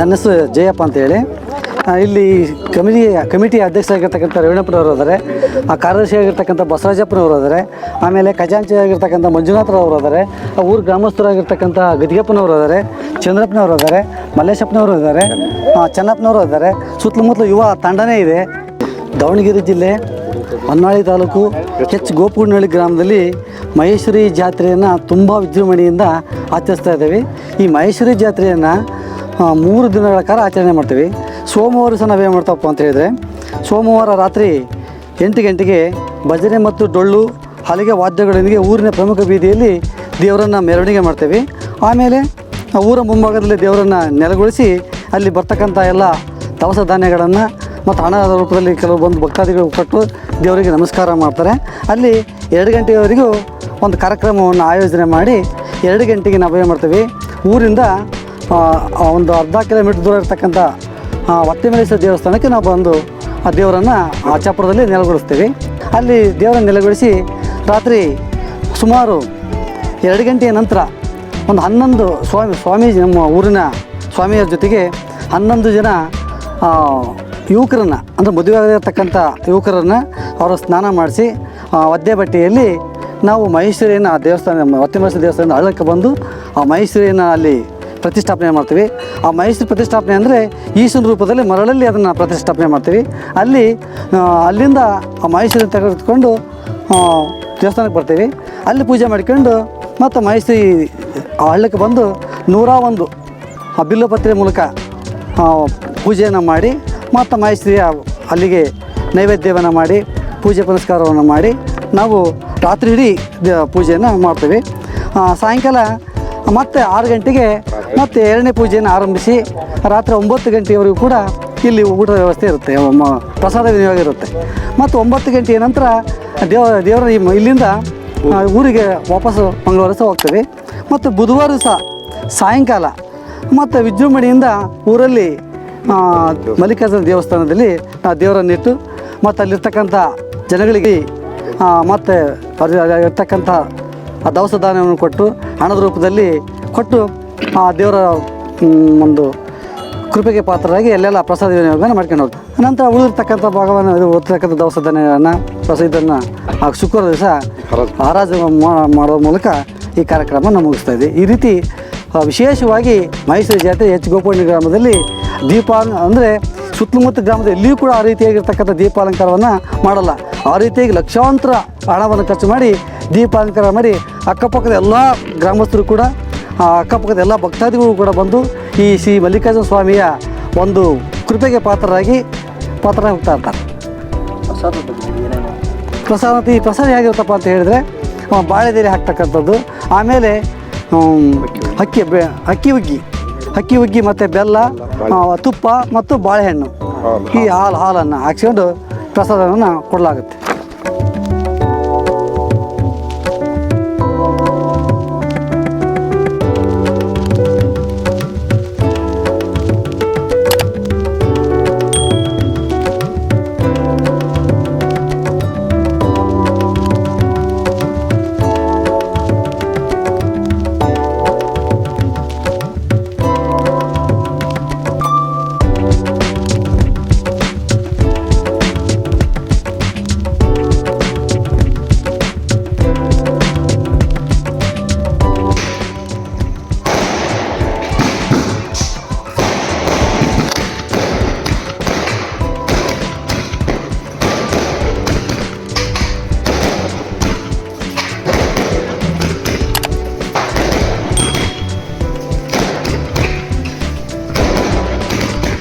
ನನ್ನ ಹೆಸರು ಜಯಪ್ಪ ಅಂತೇಳಿ ಇಲ್ಲಿ ಕಮಿಟಿ ಕಮಿಟಿ ಅಧ್ಯಕ್ಷರಾಗಿರ್ತಕ್ಕಂಥ ರೇವಣಪ್ಪನವರು ಇದ್ದಾರೆ ಆ ಕಾರ್ಯದರ್ಶಿ ಆಗಿರ್ತಕ್ಕಂಥ ಬಸವರಾಜಪ್ಪನವರು ಇದ್ದಾರೆ ಆಮೇಲೆ ಖಜಾಂಚಿ ಆಗಿರ್ತಕ್ಕಂಥ ಮಂಜುನಾಥರವರು ಇದ್ದಾರೆ ಆ ಊರು ಗ್ರಾಮಸ್ಥರಾಗಿರ್ತಕ್ಕಂಥ ಗದಿಗಪ್ಪನವರು ಇದ್ದಾರೆ ಚಂದ್ರಪ್ಪನವರು ಇದ್ದಾರೆ ಮಲ್ಲೇಶಪ್ಪನವರು ಇದ್ದಾರೆ ಚೆನ್ನಪ್ಪನವರು ಇದ್ದಾರೆ ಸುತ್ತಮುತ್ತಲು ಯುವ ತಂಡನೇ ಇದೆ. ದಾವಣಗೆರೆ ಜಿಲ್ಲೆ, ಹೊನ್ನಾಳಿ ತಾಲೂಕು, ಎಚ್ ಗೋಪುನಹಳ್ಳಿ ಗ್ರಾಮದಲ್ಲಿ ಮಹೇಶ್ವರಿ ಜಾತ್ರೆಯನ್ನು ತುಂಬ ವಿಜೃಂಭಣೆಯಿಂದ ಆಚರಿಸ್ತಾ ಇದ್ದೇವೆ. ಈ ಮಹೇಶ್ವರಿ ಜಾತ್ರೆಯನ್ನು ಮೂರು ದಿನಗಳ ಕಾಲ ಆಚರಣೆ ಮಾಡ್ತೀವಿ. ಸೋಮವಾರ ಸಹ ನಾವೇನು ಮಾಡ್ತಪ್ಪ ಅಂತ ಹೇಳಿದರೆ, ಸೋಮವಾರ ರಾತ್ರಿ ಎಂಟು ಗಂಟೆಗೆ ಭಜನೆ ಮತ್ತು ಡೊಳ್ಳು, ಹಲಗೆ ವಾದ್ಯಗಳೊಂದಿಗೆ ಊರಿನ ಪ್ರಮುಖ ಬೀದಿಯಲ್ಲಿ ದೇವರನ್ನು ಮೆರವಣಿಗೆ ಮಾಡ್ತೇವೆ. ಆಮೇಲೆ ಊರ ಮುಂಭಾಗದಲ್ಲಿ ದೇವರನ್ನು ನೆಲೆಗೊಳಿಸಿ ಅಲ್ಲಿ ಬರ್ತಕ್ಕಂಥ ಎಲ್ಲ ದವಸ ಧಾನ್ಯಗಳನ್ನು ಮತ್ತು ಹಣದ ರೂಪದಲ್ಲಿ ಕೆಲವು ಬಂದು ಭಕ್ತಾದಿಗಳು ಕೊಟ್ಟು ದೇವರಿಗೆ ನಮಸ್ಕಾರ ಮಾಡ್ತಾರೆ. ಅಲ್ಲಿ ಎರಡು ಗಂಟೆಯವರೆಗೂ ಒಂದು ಕಾರ್ಯಕ್ರಮವನ್ನು ಆಯೋಜನೆ ಮಾಡಿ ಎರಡು ಗಂಟೆಗೆ ನಾವು ಏನು ಮಾಡ್ತೀವಿ, ಊರಿಂದ ಒಂದು ಅರ್ಧ ಕಿಲೋಮೀಟ್ರ್ ದೂರ ಇರ್ತಕ್ಕಂಥ ಒತ್ತಿಮಲೇಶ್ವರ ದೇವಸ್ಥಾನಕ್ಕೆ ನಾವು ಬಂದು ಆ ದೇವರನ್ನು ಆ ಚಾಪುರದಲ್ಲಿ ನೆಲೆಗೊಳಿಸ್ತೀವಿ. ಅಲ್ಲಿ ದೇವರನ್ನು ನೆಲೆಗೊಳಿಸಿ ರಾತ್ರಿ ಸುಮಾರು ಎರಡು ಗಂಟೆಯ ನಂತರ ಒಂದು ಹನ್ನೊಂದು ಸ್ವಾಮಿ, ಸ್ವಾಮೀಜಿ ನಮ್ಮ ಊರಿನ ಸ್ವಾಮಿಯವ್ರ ಜೊತೆಗೆ ಹನ್ನೊಂದು ಜನ ಯುವಕರನ್ನು, ಅಂದರೆ ಮದುವೆ ಆಗಿರತಕ್ಕಂಥ ಯುವಕರನ್ನು ಅವರ ಸ್ನಾನ ಮಾಡಿಸಿ ಒದ್ದೆ ಬಟ್ಟೆಯಲ್ಲಿ ನಾವು ಮಹೇಶ್ವರಿಯನ್ನು ಆ ದೇವಸ್ಥಾನ ಒತ್ತೆಮೇಶ್ವರ ದೇವಸ್ಥಾನದ ಹಳ್ಳಕ್ಕೆ ಬಂದು ಆ ಮಹೇಶ್ವರಿಯನ್ನು ಅಲ್ಲಿ ಪ್ರತಿಷ್ಠಾಪನೆ ಮಾಡ್ತೀವಿ. ಆ ಮೈಸೂರು ಪ್ರತಿಷ್ಠಾಪನೆ ಅಂದರೆ ಈಶನ ರೂಪದಲ್ಲಿ ಮರಳಲ್ಲಿ ಅದನ್ನು ಪ್ರತಿಷ್ಠಾಪನೆ ಮಾಡ್ತೀವಿ. ಅಲ್ಲಿ ಅಲ್ಲಿಂದ ಆ ಮೈಸೂರು ತೆಗೆದುಕೊಂಡು ದೇವಸ್ಥಾನಕ್ಕೆ ಬರ್ತೀವಿ. ಅಲ್ಲಿ ಪೂಜೆ ಮಾಡ್ಕೊಂಡು ಮತ್ತು ಮೈಸೂರು ಆ ಹಳ್ಳಕ್ಕೆ ಬಂದು ನೂರ ಒಂದು, ಆ ಬಿಲ್ಲುಪತ್ರೆ ಮೂಲಕ ಪೂಜೆಯನ್ನು ಮಾಡಿ, ಮತ್ತು ಮೈಸೂರಿಯ ಅಲ್ಲಿಗೆ ನೈವೇದ್ಯವನ್ನು ಮಾಡಿ, ಪೂಜೆ ಪುನಸ್ಕಾರವನ್ನು ಮಾಡಿ, ನಾವು ರಾತ್ರಿ ಇಡೀ ಪೂಜೆಯನ್ನು ಮಾಡ್ತೀವಿ. ಸಾಯಂಕಾಲ ಮತ್ತೆ ಆರು ಗಂಟೆಗೆ ಮತ್ತೆ ಎರಡನೇ ಪೂಜೆಯನ್ನು ಆರಂಭಿಸಿ ರಾತ್ರಿ ಒಂಬತ್ತು ಗಂಟೆಯವರೆಗೂ ಕೂಡ ಇಲ್ಲಿ ಊಟದ ವ್ಯವಸ್ಥೆ ಇರುತ್ತೆ ಪ್ರಸಾದ ವಿನಿಯೋಗ ಇರುತ್ತೆ. ಮತ್ತು ಒಂಬತ್ತು ಗಂಟೆಯ ನಂತರ ದೇವ, ದೇವರ ಇಲ್ಲಿಂದ ಊರಿಗೆ ವಾಪಸ್ಸು ಮಂಗಳವಾರ ಸಹ ಹೋಗ್ತೀವಿ. ಮತ್ತು ಬುಧವಾರ ಸಹ ಸಾಯಂಕಾಲ ಮತ್ತು ವಿಜೃಂಭಣೆಯಿಂದ ಊರಲ್ಲಿ ಮಲ್ಲಿಕಾರ್ಜುನ ದೇವಸ್ಥಾನದಲ್ಲಿ ನಾವು ದೇವರನ್ನಿಟ್ಟು ಮತ್ತು ಅಲ್ಲಿರ್ತಕ್ಕಂಥ ಜನಗಳಿಗೆ ಮತ್ತು ಇರ್ತಕ್ಕಂಥ ದವಸ ಧಾನ್ಯವನ್ನು ಕೊಟ್ಟು ಹಣದ ರೂಪದಲ್ಲಿ ಕೊಟ್ಟು ಆ ದೇವರ ಒಂದು ಕೃಪೆಗೆ ಪಾತ್ರರಾಗಿ ಎಲ್ಲೆಲ್ಲ ಪ್ರಸಾದ ವಿನಿಯೋಗನ ಮಾಡ್ಕೊಂಡು ಹೋಗ್ತಾರೆ. ನಂತರ ಉಳಿದಿರ್ತಕ್ಕಂಥ ಭಾಗವನ್ನು ಇದು ಓದ್ತಕ್ಕಂಥ ದವಸ ಧಾನ್ಯಗಳನ್ನು ಇದನ್ನು, ಆ ಶುಕ್ರವಾರ ದಿವಸ ಹರಾಜು ಮಾಡುವ ಮಾಡೋ ಮೂಲಕ ಈ ಕಾರ್ಯಕ್ರಮವನ್ನು ಮುಗಿಸ್ತಾ ಇದೆ. ಈ ರೀತಿ ವಿಶೇಷವಾಗಿ ಮೈಸೂರು ಜಾತ್ರೆ ಎಚ್ ಗೋಪಣ್ಣ ಗ್ರಾಮದಲ್ಲಿ ದೀಪ ಅಂದರೆ ಸುತ್ತಮುತ್ತ ಗ್ರಾಮದ ಎಲ್ಲಿಯೂ ಕೂಡ ಆ ರೀತಿಯಾಗಿರ್ತಕ್ಕಂಥ ದೀಪಾಲಂಕಾರವನ್ನು ಮಾಡಲ್ಲ. ಆ ರೀತಿಯಾಗಿ ಲಕ್ಷಾಂತರ ಹಣವನ್ನು ಖರ್ಚು ಮಾಡಿ ದೀಪಾಲಂಕಾರ ಮಾಡಿ ಅಕ್ಕಪಕ್ಕದ ಎಲ್ಲ ಗ್ರಾಮಸ್ಥರು ಕೂಡ ಅಕ್ಕಪಕ್ಕದ ಎಲ್ಲ ಭಕ್ತಾದಿಗಳು ಕೂಡ ಬಂದು ಈ ಶ್ರೀ ಮಲ್ಲಿಕಾರ್ಜುನ ಸ್ವಾಮಿಯ ಒಂದು ಕೃಪೆಗೆ ಪಾತ್ರರಾಗಿ ಪಾತ್ರ ಹೋಗ್ತಾ ಇರ್ತಾರೆ. ಪ್ರಸಾದ ಈ ಪ್ರಸಾದ ಹೇಗಿರುತ್ತಪ್ಪ ಅಂತ ಹೇಳಿದರೆ ಬಾಳೆದೇರಿ ಹಾಕ್ತಕ್ಕಂಥದ್ದು, ಆಮೇಲೆ ಅಕ್ಕಿ ಬೆ, ಅಕ್ಕಿ ಉಗ್ಗಿ ಅಕ್ಕಿ ಉಗ್ಗಿ ಮತ್ತು ಬೆಲ್ಲ ತುಪ್ಪ ಮತ್ತು ಬಾಳೆಹಣ್ಣು. ಈ ಹಾಲು ಹಾಲನ್ನು ಹಾಕ್ಸ್ಕೊಂಡು ಪ್ರಸಾದವನ್ನು ಕೊಡಲಾಗುತ್ತೆ.